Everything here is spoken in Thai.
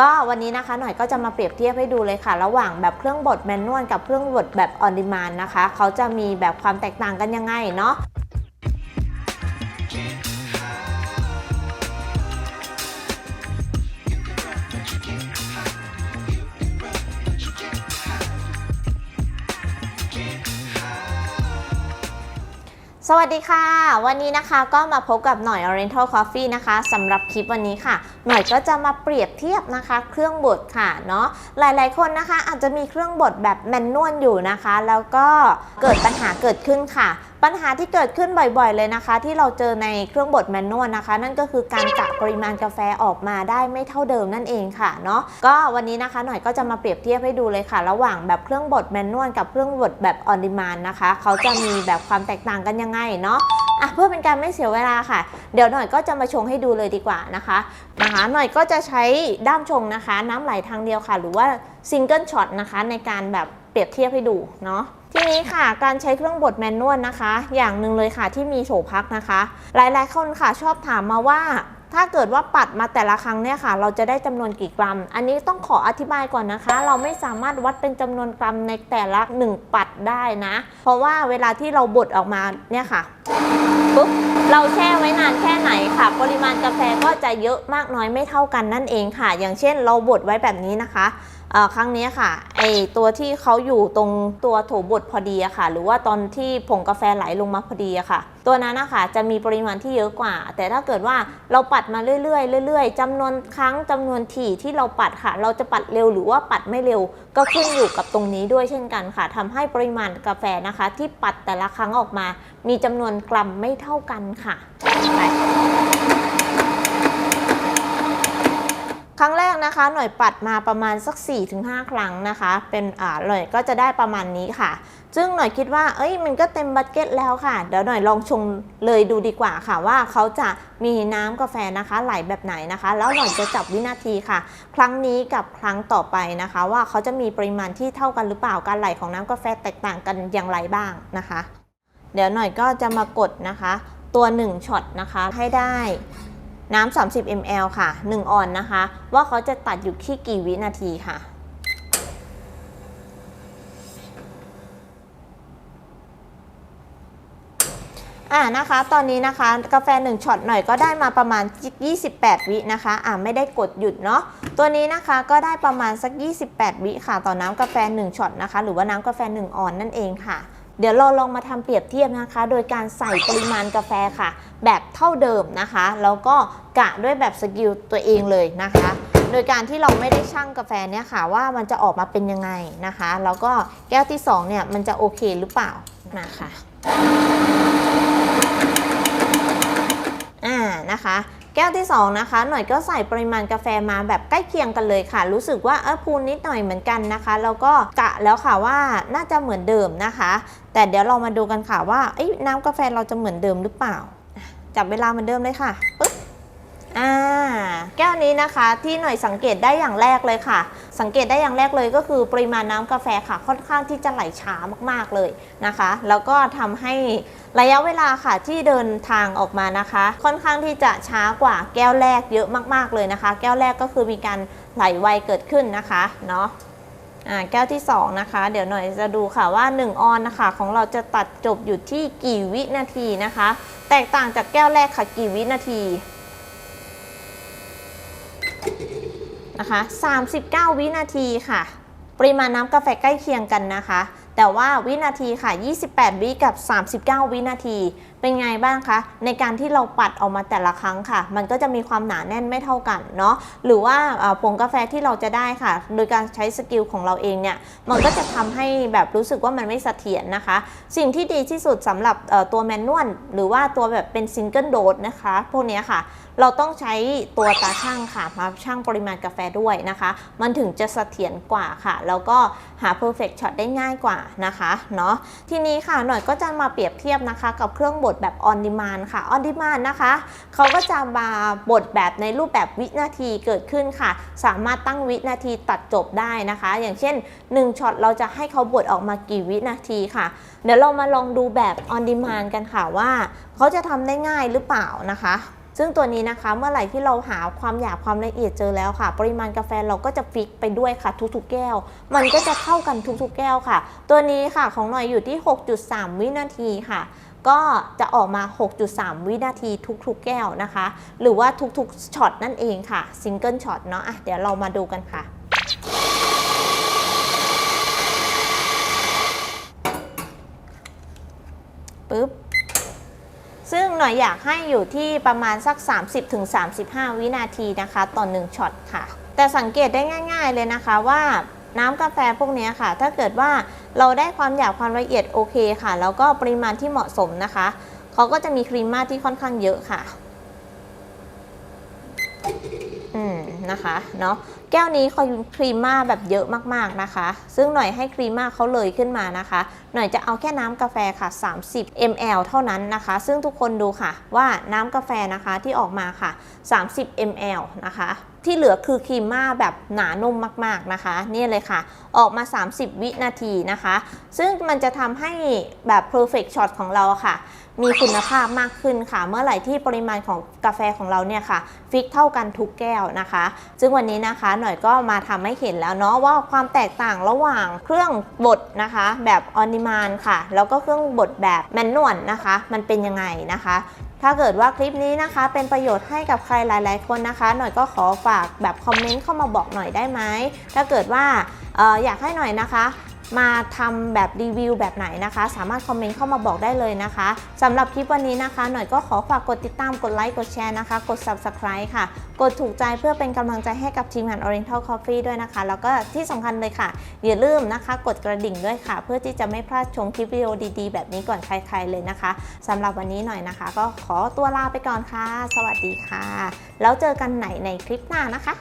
ก็วันนี้นะคะหน่อยก็จะมาเปรียบเทียบให้ดูเลยค่ะ ระหว่างแบบเครื่องบดแมนนวลกับเครื่องบดแบบออนดิมานนะคะ เขาจะมีแบบความแตกต่างกันยังไงเนาะ สวัสดีค่ะ วันนี้นะคะก็มาพบกับหน่อย Oriental Coffee นะคะสำหรับคลิปวันนี้ค่ะ หน่อยก็จะมาเปรียบเทียบนะคะ เครื่องบดค่ะเนาะหลายๆคนนะคะอาจจะมีเครื่องบดแบบแมนนวลอยู่นะคะ แล้วก็เกิดปัญหาเกิดขึ้นค่ะ ปัญหาที่เกิดขึ้นบ่อยๆเลยนะคะ ที่เราเจอในเครื่องบดแมนนวลนะคะ นั่นก็คือการกะปริมาณกาแฟออกมาได้ไม่เท่าเดิมนั่นเองค่ะเนาะก็วันนี้นะคะหน่อยก็จะมาเปรียบเทียบให้ดูเลยค่ะ ระหว่างแบบเครื่องบดแมนนวลกับเครื่องบดแบบออนดิมานนะคะเขาจะมีแบบความแตกต่างกันยังไงเนาะอะเพื่อเป็นการไม่เสียเวลาค่ะ เดี๋ยวหน่อยก็จะมาชงให้ดูเลยดีกว่านะคะนะคะหน่อยก็จะใช้ด้ามชงนะคะ น้ำไหลทางเดียวค่ะ หรือว่าซิงเกิลช็อตนะคะในการแบบเปรียบเทียบให้ดูเนาะ ทีนี้ค่ะการใช้เครื่องบดแมนนวลนะคะ อย่างหนึ่งเลยค่ะที่มีโฉพักนะคะ หลายๆคนค่ะชอบถามมาว่าถ้าเกิดว่าปัดมาแต่ละครั้งเนี่ยค่ะ เราจะได้จำนวนกี่กรัม อันนี้ต้องขออธิบายก่อนนะคะ เราไม่สามารถวัดเป็นจำนวนกรัมในแต่ละ 1 ปัดได้นะ เพราะว่าเวลาที่เราบดออกมาเนี่ยค่ะปุ๊บเราแช่ไว้นานแค่ไหนค่ะ ปริมาณกาแฟก็จะเยอะมากน้อยไม่เท่ากันนั่นเองค่ะ อย่างเช่น เราบดไว้แบบนี้นะคะ ครั้งนี้ค่ะไอตัวที่เขาอยู่ตรงตัวโถบดพอดีอะค่ะ หรือว่าตอนที่ผงกาแฟไหลลงมาพอดีอะค่ะ ตัวนั้นนะคะจะมีปริมาณที่เยอะกว่า แต่ถ้าเกิดว่าเราปัดมาเรื่อยๆเรื่อยๆจำนวนครั้งจำนวนถี่ที่เราปัดค่ะ เราจะปัดเร็วหรือว่าปัดไม่เร็ว ก็ขึ้นอยู่กับตรงนี้ด้วยเช่นกันค่ะทำให้ปริมาณกาแฟนะคะ ที่ปัดแต่ละครั้งออกมา มีจำนวนกรัมไม่เท่ากันค่ะไป ครั้งแรกนะคะ หน่วยปัดมาประมาณสัก 4-5 ครั้งนะคะ เป็นอ่าหน่วยก็จะได้ประมาณนี้ค่ะ ซึ่งหน่อยคิดว่า เอ้ยมันก็เต็มบัตเก็ตแล้วค่ะ เดี๋ยวหน่อยลองชงเลยดูดีกว่าค่ะ ว่าเขาจะมีน้ำกาแฟนะคะ ไหลแบบไหนนะคะ แล้วหน่อยจะจับวินาทีค่ะ ครั้งนี้กับครั้งต่อไปนะคะ ว่าเขาจะมีปริมาณที่เท่ากันหรือเปล่าการไหลของน้ำกาแฟแตกต่างกันอย่างไรบ้างนะคะ เดี๋ยวหน่อยก็จะมากดนะคะ ตัว1ช็อตนะคะให้ได้ น้ำ30 ml ค่ะ 1 ออนนะคะ ว่าเขาจะตัดอยู่ที่กี่วินาทีค่ะ อ่านะคะ ตอนนี้นะคะ กาแฟ 1ช็อตหน่อยก็ได้มาประมาณ 28 วินะคะ อ่าไม่ได้กดหยุดเนาะ ตัวนี้นะคะก็ได้ประมาณสัก 28 วิค่ะ ต่อน้ำกาแฟ 1ช็อตนะคะ หรือว่าน้ำกาแฟ 1 ออนนั่นเองค่ะ เดี๋ยวเราลองมาทำเปรียบเทียบนะคะ โดยการใส่ปริมาณกาแฟค่ะ แบบเท่าเดิมนะคะ แล้วก็กะด้วยแบบสกิลตัวเองเลยนะคะ โดยการที่เราไม่ได้ชั่งกาแฟเนี่ยค่ะ ว่ามันจะออกมาเป็นยังไงนะคะ แล้วก็แก้วที่สองเนี่ยมันจะโอเคหรือเปล่านะคะอ่านะคะ แก้วที่ 2 นะคะ หน่อยก็ใส่ปริมาณกาแฟมาแบบใกล้เคียงกันเลยค่ะ รู้สึกว่าเออพูนนิดหน่อยเหมือนกันนะคะ แล้วก็กะแล้วค่ะว่าน่าจะเหมือนเดิมนะคะ แต่เดี๋ยวเรามาดูกันค่ะว่าเอ้น้ำกาแฟเราจะเหมือนเดิมหรือเปล่า จับเวลาเหมือนเดิมเลยค่ะปึ๊บอ่าแก้วนี้นะคะที่หน่อยสังเกตได้อย่างแรกเลยค่ะ สังเกตได้อย่างแรกเลยก็คือปริมาณน้ำกาแฟค่ะค่อนข้างที่จะไหลช้ามากๆเลยนะคะ แล้วก็ทำให้ ระยะเวลาค่ะที่เดินทางออกมานะคะ ค่อนข้างที่จะช้ากว่าแก้วแรกเยอะมากๆเลยนะคะ แก้วแรกก็คือมีการไหลไวเกิดขึ้นนะคะเนาะแก้วที่ 2 นะคะ เดี๋ยวหน่อยจะดูค่ะว่า 1 ออนนะคะ ของเราจะตัดจบอยู่ที่กี่วินาทีนะคะ แตกต่างจากแก้วแรกค่ะกี่วินาทีนะคะ39 วินาทีค่ะ ปริมาณน้ำกาแฟใกล้เคียงกันนะคะ แต่ว่าวินาทีค่ะ 28 วิกับ 39 วินาที เป็นไงบ้างคะ ในการที่เราปัดออกมาแต่ละครั้งค่ะ มันก็จะมีความหนาแน่นไม่เท่ากันเนาะหรือว่าผงกาแฟที่เราจะได้ค่ะ โดยการใช้สกิลของเราเองเนี่ยมันก็จะทำให้แบบรู้สึกว่ามันไม่เสถียรนะคะ สิ่งที่ดีที่สุดสำหรับตัวแมนนวลหรือว่าตัวแบบเป็นซิงเกิลโดสนะคะ พวกนี้ค่ะ เราต้องใช้ตัวตาช่างค่ะมาช่างปริมาณกาแฟด้วยนะคะ มันถึงจะเสถียรกว่าค่ะ แล้วก็หา perfect shot ได้ง่ายกว่านะคะเนาะทีนี้ค่ะหน่อยก็จะมาเปรียบเทียบนะคะ กับเครื่องบดแบบออนดิมานค่ะออนดิมานนะคะเขาก็จะมาบดแบบในรูปแบบวินาทีเกิดขึ้นค่ะ สามารถตั้งวินาทีตัดจบได้นะคะ อย่างเช่น1ช็อตเราจะให้เขาบดออกมากี่วินาทีค่ะ เดี๋ยวเรามาลองดูแบบออนดิมานกันค่ะว่าเขาจะทำได้ง่ายหรือเปล่านะคะ ซึ่งตัวนี้นะคะเมื่อไหร่ที่เราหาความหยาบความละเอียดเจอแล้วค่ะ ปริมาณกาแฟเราก็จะฟิกไปด้วยค่ะ ทุกๆแก้ว มันก็จะเข้ากันทุกๆแก้วค่ะ ตัวนี้ค่ะของหน่อยอยู่ที่ 6.3 วินาทีค่ะก็จะออกมา 6.3 วินาทีทุกๆ แก้วนะคะ หรือว่าทุกๆ ช็อตนั่นเองค่ะ ซิงเกิลช็อตเนาะอะ เดี๋ยวเรามาดูกันค่ะ ปึ๊บ หน่อยอยากให้อยู่ที่ประมาณสัก 30-35 วินาทีนะคะต่อ1ช็อตค่ะ แต่สังเกตได้ง่าย ๆเลยนะคะว่าน้ำกาแฟพวกนี้ค่ะ ถ้าเกิดว่าเราได้ความหยาบความละเอียดโอเคค่ะ แล้วก็ปริมาณที่เหมาะสมนะคะ เขาก็จะมีครีมมาที่ค่อนข้างเยอะค่ะ อืมนะคะเนาะ แก้วนี้เขาครีมมาแบบเยอะมากๆนะคะ ซึ่งหน่อยให้ครีมมาเขาเลยขึ้นมานะคะ หน่อยจะเอาแค่น้ำกาแฟค่ะ 30 ml เท่านั้นนะคะ ซึ่งทุกคนดูค่ะว่าน้ำกาแฟนะคะที่ออกมาค่ะ 30 ml นะคะ ที่เหลือคือครีมมาแบบหนานุ่มมากๆนะคะ นี่เลยค่ะ ออกมา 30 วินาทีนะคะ ซึ่งมันจะทำให้แบบ perfect shot ของเราค่ะ มีคุณภาพมากขึ้นค่ะ เมื่อไหร่ที่ปริมาณของกาแฟของเราเนี่ยค่ะ ฟิกเท่ากันทุกแก้วนะคะ ซึ่งวันนี้นะคะหน่อยก็มาทำให้เห็นแล้วเนาะว่าความแตกต่างระหว่างเครื่องบดนะคะ แบบออนิมานค่ะ แล้วก็เครื่องบดแบบแมนนวลนะคะ มันเป็นยังไงนะคะ ถ้าเกิดว่าคลิปนี้นะคะ เป็นประโยชน์ให้กับใครหลาย ๆ คนนะคะ หน่อยก็ขอฝากแบบคอมเมนต์เข้ามาบอกหน่อยได้ไหมถ้าเกิดว่าอออยากให้หน่อยนะคะ มาทำแบบรีวิวแบบไหนนะคะ สามารถคอมเมนต์เข้ามาบอกได้เลยนะคะสำหรับคลิปวันนี้นะคะ หน่อยก็ขอฝากกดติดตามกดไลค์กดแชร์นะคะ กด subscribe ค่ะ กดถูกใจเพื่อเป็นกำลังใจให้กับทีมงาน Oriental Coffee ด้วยนะคะ แล้วก็ที่สำคัญเลยค่ะ อย่าลืมนะคะ กดกระดิ่งด้วยค่ะ เพื่อที่จะไม่พลาดชมคลิปวิดีโอดีๆ แบบนี้ก่อนใครๆเลยนะคะสำหรับวันนี้หน่อยนะคะ ก็ขอตัวลาไปก่อนค่ะ สวัสดีค่ะ แล้วเจอกันไหนในคลิปหน้านะคะ